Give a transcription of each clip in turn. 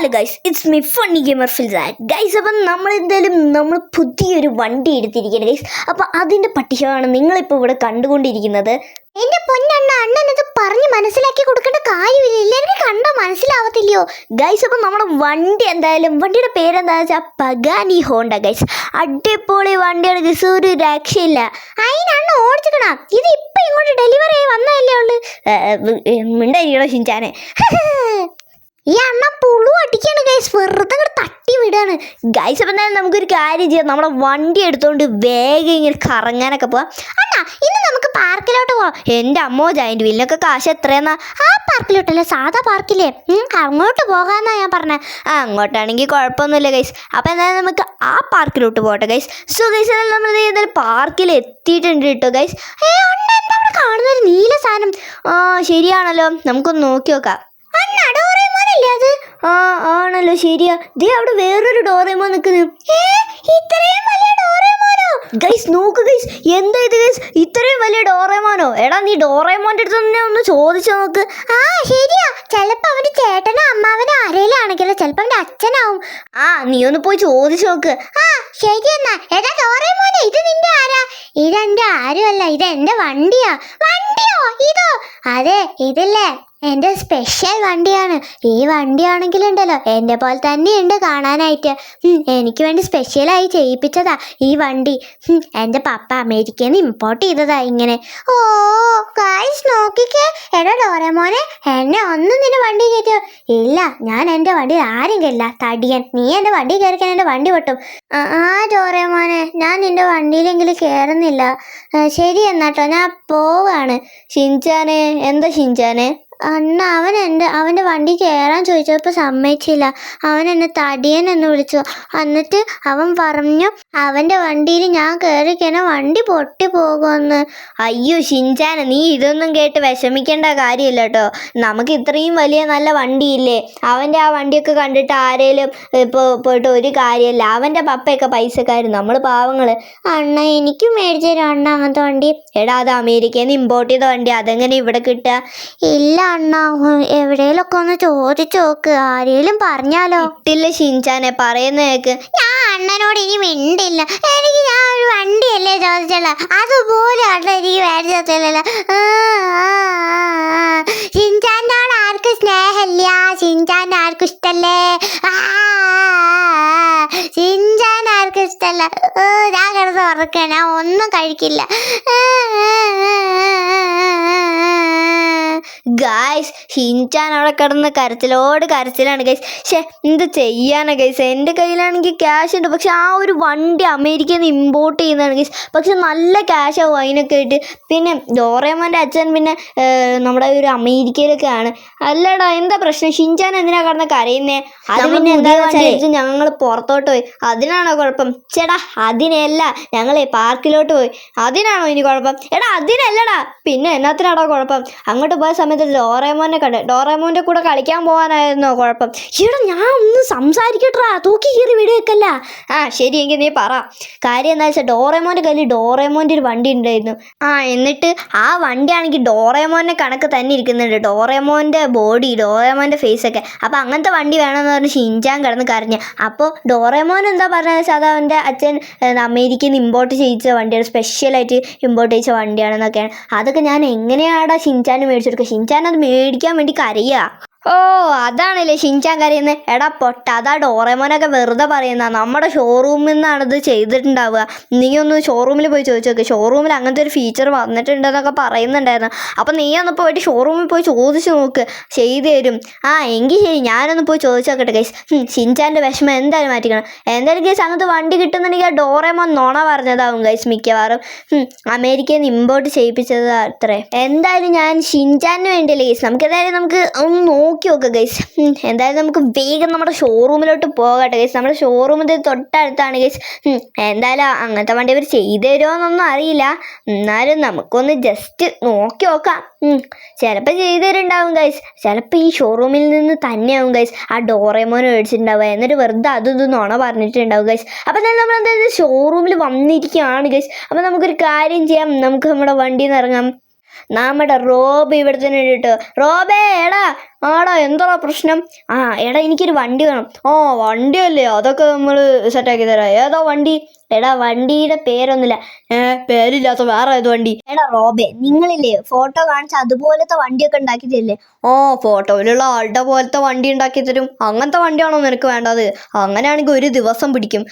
Hello guys it's me funny gamer Filsan guys അപ്പം നമ്മൾ എന്തായാലും നമ്മൾ പുതിയൊരു വണ്ടി എടുത്തിരിക്കുന്നത് ഗൈസ് അപ്പം അതിന്റെ പട്ടികമാണ് നിങ്ങളിപ്പോൾ ഇവിടെ കണ്ടുകൊണ്ടിരിക്കുന്നത്. എന്റെ പൊന്നണ്ണ അണ്ണൻ ഇത് പറഞ്ഞ് മനസ്സിലാക്കി കൊടുക്കേണ്ട കാര്യമില്ല. എനിക്ക് കണ്ടോ മനസ്സിലാവത്തില്ലയോ? ഗൈസ് അപ്പം നമ്മുടെ വണ്ടി എന്തായാലും വണ്ടിയുടെ പേരെന്താ വെച്ചാൽ പഗാനി ഹോണ്ട ഗൈസ് അടിപൊളി വണ്ടിയാണ് ഗൈസ് ഒരു രക്ഷയില്ല. അതിനണ്ണ ഓടിച്ചിക്കണ ഇത് ഇപ്പൊ ഇങ്ങോട്ട് ഡെലിവറി ആയി വന്നതല്ലേ ഉള്ളു. മിണ്ടായിരിക്കണോ ഷിൻചാനെ? ഈ അണ്ണ പുളു അടിക്കാണ് ഗൈസ് വെറുതെ തട്ടി വിടാണ്. ഗൈസ് അപ്പം തന്നെ നമുക്കൊരു കാര്യം ചെയ്യാം. നമ്മുടെ വണ്ടി എടുത്തുകൊണ്ട് വേഗം ഇങ്ങനെ കറങ്ങാനൊക്കെ പോവാം. അണ്ണ ഇന്ന് നമുക്ക് പാർക്കിലോട്ട് പോവാം. എന്റെ അമ്മോ ജയന്റ് വീലിനൊക്കെ കാശ് എത്രയെന്നാ? ആ പാർക്കിലോട്ടല്ലേ? സാധാ പാർക്കില്ലേ അങ്ങോട്ട് പോകാമെന്നാണ് ഞാൻ പറഞ്ഞത് ആ അങ്ങോട്ടാണെങ്കിൽ കുഴപ്പമൊന്നുമില്ല ഗൈസ് അപ്പോൾ എന്തായാലും നമുക്ക് ആ പാർക്കിലോട്ട് പോകട്ടെ ഗൈസ് സോ ഗൈസ് നമ്മൾ എന്തായാലും പാർക്കിൽ എത്തിയിട്ടുണ്ട് കേട്ടോ ഗൈസ് ഏ ഉണ്ട് കാണുന്ന ഒരു നീല സാധനം? ആ ശരിയാണല്ലോ. നമുക്കൊന്ന് നോക്കി നോക്കാം. ആ ആണല്ലോ ശരിയാ. ദേ അവിടെ വേറൊരു ഡോറേമോ നിൽക്കുന്നു ഇത്രയും വലിയ ഡോറേമോനോ? ഗൈസ് നോക്ക് ഗൈസ് എന്താ ഇത് ഗൈസ്? ഇത്രയും വലിയ ഡോറേമോനോ? എടാ നീ ഡോറേമോന്റെ അടുത്ത് തന്നെ ഒന്ന് ചോദിച്ചു നോക്ക്. ആ ശരിയാ. ചെലപ്പോ അവന്റെ ചേട്ടനോ അമ്മാവനോ ആരേലും ആണെങ്കിലോ ചെലപ്പോ അവന്റെ അച്ഛനാവും. ആ നീ ഒന്ന് പോയി ചോദിച്ചു നോക്ക്. ആ ശരി എടാ ഡോറേമോനെ ഇത് നിന്റെ ആരാ? ഇതെന്റെ ആരുമല്ല ഇത് എന്റെ വണ്ടിയാ. വണ്ടിയോ? ഇതോ? അതെ ഇതില്ലേ? എന്റെ സ്പെഷ്യൽ വണ്ടിയാണ്. ഈ വണ്ടിയാണെങ്കിലുണ്ടല്ലോ. എന്റെ പോലെ തന്നെയുണ്ട് കാണാനായിട്ട്. എനിക്ക് വേണ്ടി സ്പെഷ്യലായി ചെയ്യിപ്പിച്ചതാ ഈ വണ്ടി. എന്റെ പപ്പ അമേരിക്കയിൽ നിന്ന് ഇമ്പോർട്ട് ചെയ്തതാ ഇങ്ങനെ. ഓ ഗായ്സ് നോക്കിക്കേ. എടാ ഡോറേമോനെ എന്നെ ഒന്നും നിന്റെ വണ്ടി കയറ്റോ ഇല്ല ഞാൻ എന്റെ വണ്ടി ആരും കയറില്ല തടിയൻ നീ എന്റെ വണ്ടി കയറിക്കാൻ എന്റെ വണ്ടി പൊട്ടും. ആ ഡോറേമോനെ ഞാൻ നിന്റെ വണ്ടിയിലെങ്കിലും കയറുന്നില്ല. ശരി എന്നാട്ടോ ഞാൻ പോവാണ്. ഷിൻചാനെ എന്താ ഷിൻചാനെ? അണ്ണ അവൻ എന്റെ അവന്റെ വണ്ടി കയറാൻ ചോദിച്ചപ്പോൾ സമ്മതിച്ചില്ല. അവൻ എന്നെ തടിയൻ എന്ന് വിളിച്ചു. എന്നിട്ട് അവൻ പറഞ്ഞു അവന്റെ വണ്ടിയിൽ ഞാൻ കയറി കഴിഞ്ഞാൽ വണ്ടി പൊട്ടി പോകുമെന്ന്. അയ്യോ ഷിൻചാന നീ ഇതൊന്നും കേട്ട് വിഷമിക്കേണ്ട കാര്യമില്ല കേട്ടോ നമുക്ക് ഇത്രയും വലിയ നല്ല വണ്ടിയില്ലേ? അവന്റെ ആ വണ്ടിയൊക്കെ കണ്ടിട്ട് ആരേലും ഇപ്പോൾ പോയിട്ട് ഒരു കാര്യമല്ല. അവന്റെ പപ്പയൊക്കെ പൈസക്കാർ നമ്മൾ പാവങ്ങൾ അണ്ണ എനിക്കും മേടിച്ചു തരും അണ്ണ അങ്ങനത്തെ വണ്ടി? എടാ അത് അമേരിക്കയിൽ നിന്ന് ഇമ്പോർട്ട് ചെയ്ത വണ്ടി അതെങ്ങനെ ഇവിടെ കിട്ടുക? ഇല്ല അണ്ണ എവിടെയെങ്കിലൊക്കെ ഒന്ന് ചോദിച്ചു നോക്ക്. ആരേലും പറഞ്ഞാലോ? ഇട്ടില്ല ഷിൻചാനെ പറയുന്ന കേക്ക്. ഞാൻ അണ്ണനോട് ഇനി മിണ്ടില്ല. എനിക്ക് ഞാൻ ഒരു വണ്ടിയല്ലേ ചോദിച്ചല്ല അതുപോലെ അണ്ണ എനിക്ക് മേടിച്ചില്ലല്ലോ ഷിൻചാനോട് ആർക്കും സ്നേഹമില്ല. ചിഞ്ചാൻ ആർക്കും ഇഷ്ടല്ലേ? ചിഞ്ചാൻ ആർക്കും ഇഷ്ടല്ല. ഞാൻ കിടന്ന് ഞാൻ ഒന്നും കഴിക്കില്ല. ഗായ്സ് ഷിൻചാൻ അവിടെ കിടന്ന് കരച്ചിലോട് കരച്ചിലാണ് ഗൈസ് പക്ഷേ എന്ത് ചെയ്യാനാണ് ഗൈസ് എന്റെ കയ്യിലാണെങ്കിൽ ക്യാഷ് ഉണ്ട്. പക്ഷെ ആ ഒരു വണ്ടി അമേരിക്കയിൽ നിന്ന് ഇമ്പോർട്ട് ചെയ്യുന്നതാണ് ഗൈസ് പക്ഷെ നല്ല ക്യാഷ് ആവും അതിനൊക്കെ ആയിട്ട്. പിന്നെ ഡോറേമോന്റെ അച്ഛൻ പിന്നെ നമ്മുടെ ഒരു അമേരിക്കയിലൊക്കെ ആണ് അല്ലടാ എന്താ പ്രശ്നം? ഷിൻചാൻ എന്തിനാ കിടന്ന് കരയുന്നേ? അത് പിന്നെ എന്താ വെച്ചാൽ ഞങ്ങൾ പുറത്തോട്ട് പോയി. അതിനാണോ കുഴപ്പം? ചേടാ അതിനല്ല. ഞങ്ങളെ പാർക്കിലോട്ട് പോയി. അതിനാണോ ഇനി കുഴപ്പം? എടാ അതിനല്ലടാ. പിന്നെ എന്നാത്തിനാടാ കുഴപ്പം? അങ്ങോട്ട് പോയ സമയത്ത് ഡോറേമോനെ കണ്ട് ഡോറേമോന്റെ കൂടെ കളിക്കാൻ പോകാനായിരുന്നു കുഴപ്പം? ഇവിടെ ഞാൻ ഒന്ന് സംസാരിക്കട്ടാ തൂക്കി കയറി വിടുവെക്കല്ല ആ ശരി എങ്കിൽ നീ പറ. കാര്യം എന്താ വെച്ചാൽ ഡോറേമോന്റെ കയ്യിൽ ഡോറേമോന്റെ ഒരു വണ്ടി ഉണ്ടായിരുന്നു. ആ എന്നിട്ട് ആ വണ്ടിയാണെങ്കിൽ ഡോറേമോന്റെ കണക്ക് തന്നെ ഇരിക്കുന്നുണ്ട്. ഡോറേമോന്റെ ബോഡി ഡോറേമോന്റെ ഫേസൊക്കെ. അപ്പോൾ അങ്ങനത്തെ വണ്ടി വേണമെന്ന് പറഞ്ഞ് ഷിൻചാൻ കിടന്ന് കരഞ്ഞ്. അപ്പോൾ ഡോറേമോൻ എന്താ പറഞ്ഞത് വെച്ചാൽ അത് അവന്റെ അച്ഛൻ അമേരിക്കയിൽ നിന്ന് ഇമ്പോർട്ട് ചെയ്യിച്ച വണ്ടിയാണ്. സ്പെഷ്യലായിട്ട് ഇമ്പോർട്ട് ചെയ്യിച്ച വണ്ടിയാണെന്നൊക്കെയാണ്. അതൊക്കെ ഞാൻ എങ്ങനെയാടാ ഷിൻചാൻ മേടിച്ചു ഷിൻചാൻ അത് മേടിക്കാൻ വേണ്ടി കരയുക ഓ അതാണല്ലേ ഷിൻചാൻ കരയുന്നത് എടാ പൊട്ട അതാ ഡോറേമോനൊക്കെ വെറുതെ പറയുന്ന. നമ്മുടെ ഷോറൂമിൽ നിന്നാണ് ഇത് ചെയ്തിട്ടുണ്ടാവുക. നീ ഒന്ന് ഷോറൂമിൽ പോയി ചോദിച്ചു നോക്ക് ഷോറൂമിൽ അങ്ങനത്തെ ഒരു ഫീച്ചർ വന്നിട്ടുണ്ടെന്നൊക്കെ പറയുന്നുണ്ടായിരുന്നു. അപ്പം നീ ഒന്ന് പോയിട്ട് ഷോറൂമിൽ പോയി ചോദിച്ചു നോക്ക്. ചെയ്തു തരും. ആ എങ്കിൽ ശരി. ഞാനൊന്ന് പോയി ചോദിച്ചു നോക്കട്ടെ ഗൈസ് ഷിൻചാന്റെ വിഷമം എന്തായാലും മാറ്റിക്കണം. എന്തായാലും ഗൈസ് അങ്ങനത്തെ വണ്ടി കിട്ടുന്നുണ്ടെങ്കിൽ ആ ഡോറേമോൻ നുണ പറഞ്ഞതാവും ഗൈസ് മിക്കവാറും. അമേരിക്കയിൽ നിന്ന് ഇമ്പോർട്ട് ചെയ്യിപ്പിച്ചത് അത്രേ. എന്തായാലും ഞാൻ ഷിൻചാന് വേണ്ടിയല്ലേ ഗൈസ് നമുക്ക് എന്തായാലും നമുക്ക് ഒന്ന് നോക്കി നോക്കാം ഗൈസ് എന്തായാലും നമുക്ക് വേഗം നമ്മുടെ ഷോറൂമിലോട്ട് പോകട്ടെ ഗൈസ് നമ്മുടെ ഷോറൂമിന്റെ തൊട്ടടുത്താണ് ഗൈസ് എന്തായാലും അങ്ങനത്തെ വണ്ടി അവർ ചെയ്തു തരുമോന്നൊന്നും അറിയില്ല. എന്നാലും നമുക്കൊന്ന് ജസ്റ്റ് നോക്കി നോക്കാം. ചിലപ്പോൾ ചെയ്തു തരുന്നുണ്ടാവും ഗൈസ് ചിലപ്പോൾ ഈ ഷോറൂമിൽ നിന്ന് തന്നെയാവും ഗൈസ് ആ ഡോറേമോനെ മേടിച്ചിട്ടുണ്ടാവുക. എന്നിട്ട് വെറുതെ അതും ഇതും നുണ പറഞ്ഞിട്ടുണ്ടാവും ഗൈസ് അപ്പോൾ തന്നെ നമ്മൾ എന്തായാലും ഷോറൂമിൽ വന്നിരിക്കുകയാണ് ഗൈസ് അപ്പോൾ നമുക്കൊരു കാര്യം ചെയ്യാം. നമുക്ക് നമ്മുടെ വണ്ടിയിൽ നിന്ന് ഇറങ്ങാം. നമ്മുടെ റോബ് ഇവിടെ തന്നെ ഉണ്ട് കേട്ടോ. റോബേ എടാ. ആടാ എന്താടാ പ്രശ്നം? ആ എടാ എനിക്കൊരു വണ്ടി വേണം. ഓ വണ്ടിയല്ലേ? അതൊക്കെ നമ്മൾ സെറ്റാക്കി തരാം. ഏതാ വണ്ടി? എടാ വണ്ടിയുടെ പേരൊന്നുമില്ല. ഏ പേരില്ലാത്ത വേറെ ഏത് വണ്ടി? എടാ റോബെ നിങ്ങളില്ലേ ഫോട്ടോ കാണിച്ച അതുപോലത്തെ വണ്ടിയൊക്കെ ഉണ്ടാക്കി തരില്ലേ ഓ ഫോട്ടോയിലുള്ള ആളുടെ പോലത്തെ വണ്ടി ഉണ്ടാക്കി തരും അങ്ങനത്തെ വണ്ടിയാണോ നിനക്ക് വേണ്ടത്? അങ്ങനെയാണെങ്കിൽ ഒരു ദിവസം പിടിക്കും.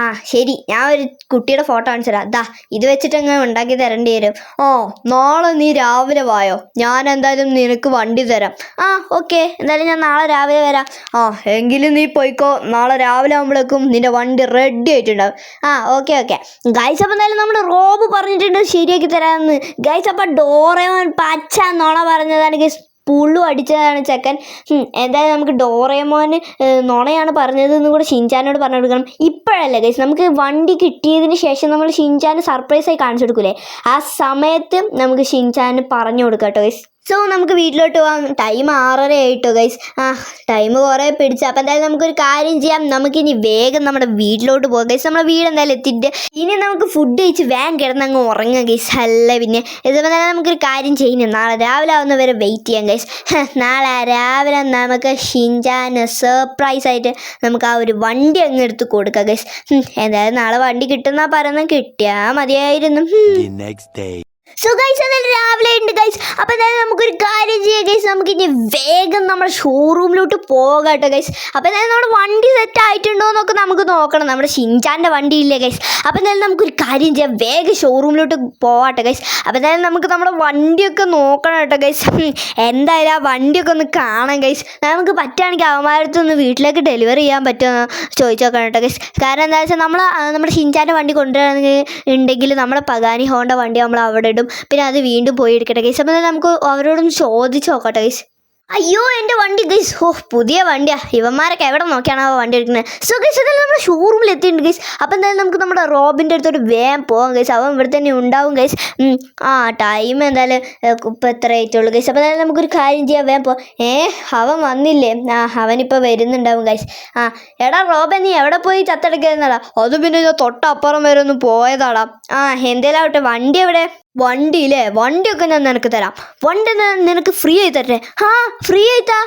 ആ, ശരി. ഞാൻ ഒരു കുട്ടിയുടെ ഫോട്ടോ കാണിച്ചു തരാം. ദാ ഇത് വെച്ചിട്ട് അങ്ങ് ഉണ്ടാക്കി തരേണ്ടി വരും. ഓ നാളെ നീ രാവിലെ വായോ? ഞാൻ എന്തായാലും നിനക്ക് വണ്ടി തരാം. ആ ഓക്കെ. എന്തായാലും ഞാൻ നാളെ രാവിലെ വരാം. ആ എങ്കിലും നീ പോയിക്കോ. നാളെ രാവിലെ ആകുമ്പോഴേക്കും നിന്റെ വണ്ടി റെഡി ആയിട്ടുണ്ടാവും. ആ ഓക്കെ ഓക്കെ. ഗൈസ് അപ്പം എന്തായാലും നമ്മൾ റോബ് പറഞ്ഞിട്ടുണ്ട് ശരിയാക്കി തരാമെന്ന്. ഗൈസ് അപ്പം ഡോറയോൻ പച്ച നോണ പറഞ്ഞതാണ്. ഗൈസ് പുള്ളു അടിച്ചതാണ് ചെക്കൻ. എന്തായാലും നമുക്ക് ഡോറേമോന് നുണയാണ് പറഞ്ഞത് എന്ന് കൂടെ ഷിൻചാനോട് പറഞ്ഞു കൊടുക്കണം. ഇപ്പോഴല്ലേ ഗൈസ് നമുക്ക് വണ്ടി കിട്ടിയതിന് ശേഷം നമ്മൾ ഷിൻചാന് സർപ്രൈസായി കാണിച്ചു കൊടുക്കൂലേ? ആ സമയത്ത് നമുക്ക് ഷിൻചാന് പറഞ്ഞു കൊടുക്കാം കേട്ടോ ഗൈസ് സോ നമുക്ക് വീട്ടിലോട്ട് പോകാം ടൈം ആറര ആയിട്ടോ ഗൈസ് ആ ടൈം കുറേ പിടിച്ചു. അപ്പം എന്തായാലും നമുക്കൊരു കാര്യം ചെയ്യാം. നമുക്കിനി വേഗം നമ്മുടെ വീട്ടിലോട്ട് പോകാം ഗൈസ് നമ്മുടെ വീട് എന്തായാലും എത്തിയിട്ട് ഇനി നമുക്ക് ഫുഡ് കഴിച്ച് വേഗം കിടന്ന് അങ്ങ് ഉറങ്ങാം ഗൈസ് അല്ല പിന്നെ? ഇതുപോലെ തന്നെ നമുക്കൊരു കാര്യം ചെയ്യുന്നു. നാളെ രാവിലെ ആവുന്ന വരെ വെയിറ്റ് ചെയ്യാം ഗൈസ് നാളെ രാവിലെ നമുക്ക് ഷിൻചാന് സർപ്രൈസ് ആയിട്ട് നമുക്ക് ആ ഒരു വണ്ടി അങ്ങ് എടുത്ത് കൊടുക്കാം ഗൈസ് എന്തായാലും നാളെ വണ്ടി കിട്ടുന്ന പറയുന്നത് കിട്ടിയാൽ മതിയായിരുന്നു. സോ ഗൈസ് അതായത് രാവിലെ ഉണ്ട് ഗൈസ് അപ്പോൾ എന്തായാലും നമുക്കൊരു കാര്യം ചെയ്യാം ഗൈസ് നമുക്ക് ഇനി വേഗം നമ്മുടെ ഷോറൂമിലോട്ട് പോകാം കേട്ടോ ഗൈസ് അപ്പോൾ എന്തായാലും നമ്മുടെ വണ്ടി സെറ്റ് ആയിട്ടുണ്ടോ എന്നൊക്കെ നമുക്ക് നോക്കണം. നമ്മുടെ ഷിൻചാന്റെ വണ്ടി ഇല്ലേ ഗൈസ് അപ്പോൾ എന്തായാലും നമുക്കൊരു കാര്യം ചെയ്യാം. വേഗം ഷോറൂമിലോട്ട് പോവാട്ടെ ഗൈസ് അപ്പോൾ എന്തായാലും നമുക്ക് നമ്മുടെ വണ്ടിയൊക്കെ നോക്കണം കേട്ടോ ഗൈസ് എന്തായാലും ആ വണ്ടിയൊക്കെ ഒന്ന് കാണാം ഗൈസ് നമുക്ക് പറ്റുകയാണെങ്കിൽ അവന്മാരത്തൊന്ന് വീട്ടിലേക്ക് ഡെലിവറി ചെയ്യാൻ പറ്റുമോ ചോദിച്ചു നോക്കണം കേട്ടോ ഗൈസ് കാരണം എന്താ വെച്ചാൽ നമ്മൾ നമ്മുടെ ഷിൻചാന്റെ വണ്ടി കൊണ്ടുവരാണെങ്കിൽ ഉണ്ടെങ്കിൽ നമ്മുടെ പകാനി ഹോണ്ട വണ്ടി നമ്മൾ അവിടെ ഇടും പിന്നെ അത് വീണ്ടും പോയി എടുക്കട്ടെ ഗൈസ് അപ്പം നമുക്ക് അവരോടൊന്ന് ചോദിച്ച് നോക്കട്ടെ ഗൈസ് അയ്യോ എന്റെ വണ്ടി ഗൈസ് ഓ പുതിയ വണ്ടിയാ. ഇവന്മാരൊക്കെ എവിടെ നോക്കിയാണ് ആ വണ്ടി എടുക്കുന്നത്? സോ ഗൈസ് എന്തായാലും നമ്മുടെ ഷോറൂമിൽ എത്തിയിട്ടുണ്ട് ഗൈസ് അപ്പം എന്തായാലും നമുക്ക് നമ്മുടെ റോബിന്റെ അടുത്തൊരു വേഗം പോകാം ഗൈസ് അവൻ ഇവിടെ തന്നെ ഉണ്ടാവും ഗൈസ് ആ ടൈം എന്തായാലും ഇപ്പം എത്ര ആയിട്ടുള്ളൂ ഗൈസ് അപ്പം എന്തായാലും നമുക്കൊരു കാര്യം ചെയ്യാം വേഗം പോ ഏ അവൻ വന്നില്ലേ? ആ അവനിപ്പോൾ വരുന്നുണ്ടാവും ഗൈസ് ആ എടാ റോബൻ നീ എവിടെ പോയി ചത്തടക്കുന്നടാ അത് പിന്നെ ഞാൻ തൊട്ടപ്പുറം വരെ ഒന്ന് പോയതാടാ. ആ എന്തേലും ആവട്ടെ വണ്ടി എവിടെ? വണ്ടിയില്ലേ വണ്ടിയൊക്കെ ഞാൻ നിനക്ക് തരാം. വണ്ടി നിനക്ക് ഫ്രീ ആയി തരട്ടെ ആ ഫ്രീ ആയി താ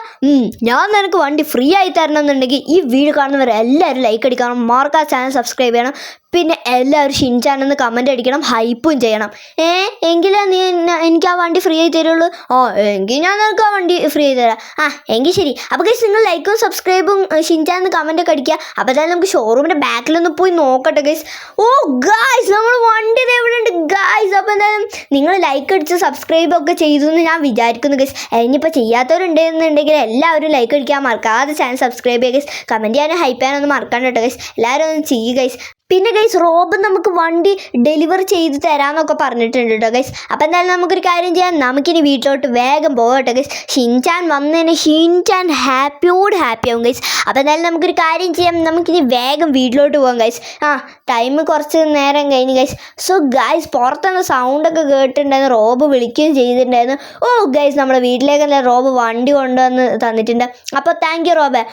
ഞാൻ നിനക്ക് വണ്ടി ഫ്രീ ആയി തരണം എന്നുണ്ടെങ്കിൽ ഈ വീഡിയോ കാണുന്നവർ എല്ലാവരും ലൈക്ക് അടിക്കണം. മാർക്ക് ആ ചാനൽ സബ്സ്ക്രൈബ് ചെയ്യണം. പിന്നെ എല്ലാവരും ഷിൻചാൻ എന്ന് കമന്റ് അടിക്കണം ഹൈപ്പും ചെയ്യണം. ഏ എങ്കിലേ നീ എനിക്ക് ആ വണ്ടി ഫ്രീ ആയി തരുള്ളൂ? ഓ എങ്കിൽ ഞാൻ നിനക്ക് ആ വണ്ടി ഫ്രീ ആയി തരാം. ആ എങ്കിൽ ശരി. അപ്പോൾ കഴിച്ച് നിങ്ങൾ ലൈക്കും സബ്സ്ക്രൈബും ഷിൻചാൻ എന്ന് കമന്റ് ഒക്കെ അടിക്കുക. അപ്പോൾ തന്നെ നമുക്ക് ഷോറൂമിന്റെ ബാക്കിലൊന്ന് പോയി നോക്കട്ടെ ഗൈസ് ഓ ഗായ്സ് നമ്മൾ വണ്ടി എവിടെ ഉണ്ട് ഗായ്സ് അപ്പോൾ എന്തായാലും നിങ്ങൾ ലൈക്ക് അടിച്ച് സബ്സ്ക്രൈബ് ഒക്കെ ചെയ്തു എന്ന് ഞാൻ വിചാരിക്കുന്നു ഗൈസ് ഇനിയിപ്പോൾ ചെയ്യാത്തവരുണ്ടെന്നുണ്ടെങ്കിൽ എല്ലാവരും ലൈക്ക് അടിക്കാൻ മറക്കാതെ ചാനൽ സബ്സ്ക്രൈബ് ചെയ്യുക കമന്റ് ചെയ്യാനും ഹൈപ്പ് ചെയ്യാനൊന്നും മറക്കാണ്ട് കേട്ടോ ഗൈസ് എല്ലാവരും ഒന്ന് ചെയ്യുക ഗൈസ് പിന്നെ ഗൈസ് റോബ് നമുക്ക് വണ്ടി ഡെലിവർ ചെയ്ത് തരാമെന്നൊക്കെ പറഞ്ഞിട്ടുണ്ട് കേട്ടോ ഗൈസ് അപ്പോൾ എന്തായാലും നമുക്കൊരു കാര്യം ചെയ്യാം. നമുക്കിനി വീട്ടിലോട്ട് വേഗം പോകാം കേട്ടോ ഗൈസ് ഷിൻചാൻ വന്നതിന് ഷിൻചാൻ ഹാപ്പിയോട് ഹാപ്പി ആവും ഗൈസ് അപ്പോൾ എന്തായാലും നമുക്കൊരു കാര്യം ചെയ്യാം. നമുക്കിനി വേഗം വീട്ടിലോട്ട് പോകാം ഗൈസ് ആ ടൈം കുറച്ച് നേരം കഴിഞ്ഞ് ഗൈസ് സോ ഗൈസ് പുറത്തുനിന്ന് സൗണ്ടൊക്കെ കേട്ടിട്ടുണ്ടായിരുന്നു. റോബ് വിളിക്കുകയും ചെയ്തിട്ടുണ്ടായിരുന്നു. ഓ ഗൈസ് നമ്മുടെ വീട്ടിലേക്ക് തന്നെ റോബ് വണ്ടി കൊണ്ടുവന്ന് തന്നിട്ടുണ്ട്. അപ്പോൾ താങ്ക് യു റോബേ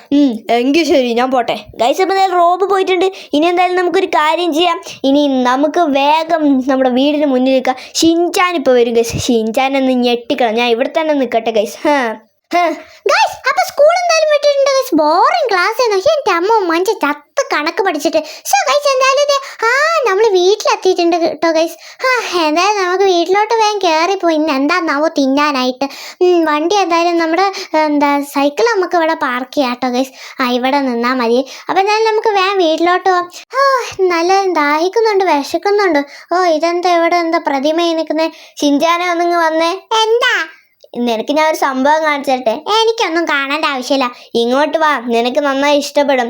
എങ്കിൽ ശരി ഞാൻ പോട്ടെ. ഗൈസ് അപ്പോൾ എന്തായാലും റോബ് പോയിട്ടുണ്ട്. ഇനി എന്തായാലും നമുക്കൊരു കാര്യം ചെയ്യാം. ഇനി നമുക്ക് വേഗം നമ്മുടെ വീടിന് മുന്നിൽ നിൽക്കാം. ഷിൻചാൻ ഇപ്പോൾ വരും ഗൈസ് ഷിൻചാൻ ഒന്ന് ഞെട്ടിക്കണം. ഞാൻ ഇവിടെ തന്നെ നിൽക്കട്ടെ ഗൈസ് ഗൈസ് അപ്പൊ സ്കൂൾ എന്തായാലും വിട്ടിട്ടുണ്ട് ഗൈസ് ബോറിംഗ് ക്ലാസ് ആണ് എന്റെ അമ്മ മഞ്ച ചത്ത് കണക്ക് പഠിച്ചിട്ട്. സോ ഗൈസ് എന്തായാലും ആ നമ്മൾ വീട്ടിലെത്തിയിട്ടുണ്ട് കേട്ടോ ഗൈസ് ആ എന്തായാലും നമുക്ക് വീട്ടിലോട്ട് വേഗം കയറിപ്പോയി ഇന്ന് എന്താന്നാവോ തിന്നാനായിട്ട്. വണ്ടി എന്തായാലും നമ്മുടെ എന്താ സൈക്കിൾ നമുക്ക് ഇവിടെ പാർക്ക് ചെയ്യാം കേട്ടോ ഗൈസ് ആ ഇവിടെ നിന്നാൽ മതി. അപ്പം എന്തായാലും നമുക്ക് വേഗം വീട്ടിലോട്ട് പോവാം. ആ നല്ല ദാഹിക്കുന്നുണ്ട് വിശക്കുന്നുണ്ട്. ഓ ഇതെന്താ ഇവിടെ എന്താ പ്രതിമ നിൽക്കുന്നത് ഷിൻചാനെ ഒന്നിങ്ങ് വന്നേ. എന്താ? നിനക്ക് ഞാൻ ഒരു സംഭവം കാണിച്ചട്ടെ? എനിക്കൊന്നും കാണേണ്ട ആവശ്യമില്ല. ഇങ്ങോട്ട് വാ നിനക്ക് നന്നായി ഇഷ്ടപ്പെടും.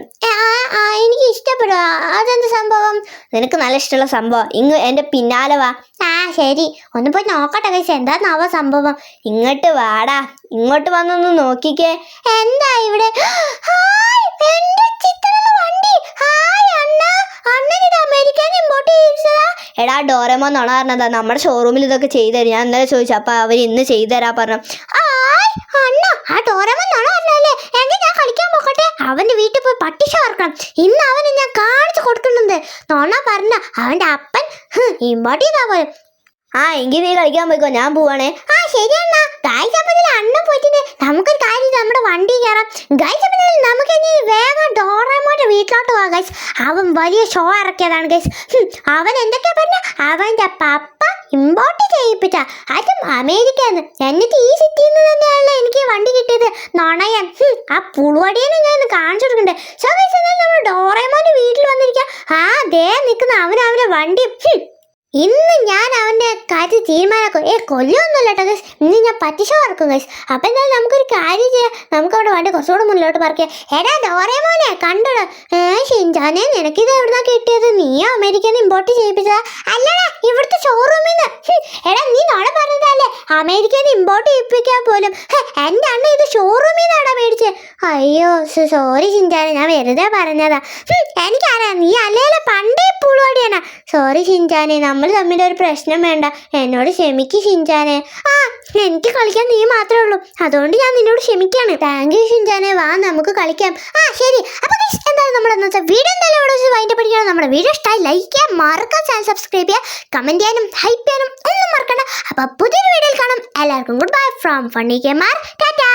എനിക്ക് ഇഷ്ടപ്പെടുക അതെന്ത് സംഭവം? നിനക്ക് നല്ല ഇഷ്ടമുള്ള സംഭവം. ഇങ്ങ് എന്റെ പിന്നാലെ വാ. ആ ശരി. ഒന്ന് പോയി നോക്കട്ടെ കഴിച്ചാൽ എന്താന്നാവോ സംഭവം? ഇങ്ങോട്ട് വാടാ. ഇങ്ങോട്ട് വന്നൊന്ന് നോക്കിക്കേ. എന്താ ഇവിടെ? ഹായ്, എന്റെ ചിത്രമുള്ള വണ്ടി ഹായ് അണ്ണ അണ്ണൻ ഇത് അമേരിക്കൻ ഇമ്പോർട്ട് ചെയ്തതാ എടാ ഡോറമോ നുണ പറഞ്ഞതാ. നമ്മുടെ ഷോറൂമിൽ ഇതൊക്കെ ചെയ്തു തരും ഞാൻ ഇന്നലെ ചോദിച്ചു അപ്പോൾ അവർ ഇന്ന് ചെയ്തു തരാ പറഞ്ഞു അണ്ണ ആ ഡോറമൻ നുണ പറഞ്ഞല്ലേ എങ്കിൽ ഞാൻ കളിക്കാൻ പോകട്ടെ അവന്റെ വീട്ടിൽ പോയി പട്ടിഷ ഓർക്കണം ഇന്ന് അവന് ഞാൻ കാണിച്ചു കൊടുക്കുന്നുണ്ട്. നുണ പറഞ്ഞ അവന്റെ അപ്പൻ ഇമ്പോർട്ട് ചെയ്താ പോലെ. ആ എങ്കിൽ നീ കളിക്കാൻ പോയിക്കോ. ഞാൻ പോവാണേ. ആ ശരി അണ്ണാ. ഗായ്സ് അപ്പൊ ഇതിൽ അണ്ണൻ പോയിട്ടുണ്ട്. നമുക്കൊരു കാര്യം നമ്മുടെ വണ്ടി കയറാം ഗായ്സ് അപ്പൊ നമുക്ക് ഇനി വേഗം ഡോറമോന്റെ വീട്ടിലോട്ട് പോവാം ഗൈസ് അവൻ വലിയ ഷോ ഇറക്കിയതാണ് ഗൈസ് അവൻ എന്തൊക്കെയാ പറഞ്ഞ? അവന്റെ പപ്പ ഇമ്പോർട്ട് ചെയ്യിപ്പിച്ച. അതും അമേരിക്കന്ന് എന്നിട്ട് ഈ സിറ്റിയിൽ നിന്ന് തന്നെയാണല്ലോ എനിക്ക് വണ്ടി കിട്ടിയത്. നുണയൻ. ആ പുളുവടിയെ ഞാൻ കാണിച്ചു കൊടുക്കണ്ടേ. സോ ഗൈസ് എന്നാൽ നമ്മൾ ഡോറമോന്റെ വീട്ടിൽ വന്നിരിക്കാം. ആ ദേ നിൽക്കുന്ന അവൻ വണ്ടി. ഇന്ന് ഞാൻ അവന്റെ കാര്യം തീരുമാനമാക്കും. ഏ കൊല്ലൊന്നുമില്ല കേട്ടോ ഗൈസ് ഇന്ന് ഞാൻ പറ്റിച്ച വറക്കും ഗൈസ് അപ്പൊ എന്തായാലും നമുക്കൊരു കാര്യം ചെയ്യാം. നമുക്ക് അവിടെ വണ്ടി കുറച്ചുകൂടെ മുന്നിലോട്ട് പറക്കാം. എടാ ഡോറേമോനെ കണ്ടോ ഏ ഷിൻജാനെ നിനക്കിത് എവിടുന്നാ കിട്ടിയത്? നീ അമേരിക്കയിൽ നിന്ന് ഇമ്പോർട്ട് ചെയ്യിപ്പിച്ചതാ. അല്ലടാ ഇവിടുത്തെ ഷോറൂമിൽ നിന്ന് എടാ നീ നോടെ പറഞ്ഞതല്ലേ? അമേരിക്കയിൽ നിന്ന് ഇമ്പോർട്ട് ചെയ്യിപ്പിക്കാൻ പോലും. എന്റെ അണ്ണ ഇത് ഷോറൂമിൽ നിന്നാടാ മേടിച്ചത് അയ്യോ സോറി ഷിൻജാനെ ഞാൻ വെറുതെ പറഞ്ഞതാ. എനിക്കറിയാം നീ അല്ലേലെ പണ്ടേ പുളുവടിയാണ്. സോറി ഷിൻജാനെ നമ്മൾ തമ്മിൽ ഒരു പ്രശ്നം വേണ്ട. എന്നോട് ക്ഷമിക്ക് ഷിൻജാനെ. ആ എനിക്ക് കളിക്കാൻ നീ മാത്രമേ ഉള്ളൂ. അതുകൊണ്ട് ഞാൻ നിന്നോട് ക്ഷമിക്കാണ്. Thank you ഷിൻജാനെ. വാ നമുക്ക് കളിക്കാം. ആ ശരി. അപ്പൊ guys, എന്തായാലും നമ്മുടെ വെച്ചാൽ വീഡിയോ എന്തായാലും ഇവിടെ വൈൻഡ് പഠിക്കണം നമ്മുടെ വീഡിയോ ഇഷ്ടമായി ലൈക്ക് ചെയ്യാൻ മറക്കാൻ ചാനൽ സബ്സ്ക്രൈബ് ചെയ്യുക കമന്റ് ചെയ്യാനും ഹൈപ്പ് ചെയ്യാനും ഒന്നും മറക്കണ്ട. അപ്പൊ പുതിയൊരു വീഡിയോയിൽ കാണാം. എല്ലാവർക്കും good bye from funny gamer Tata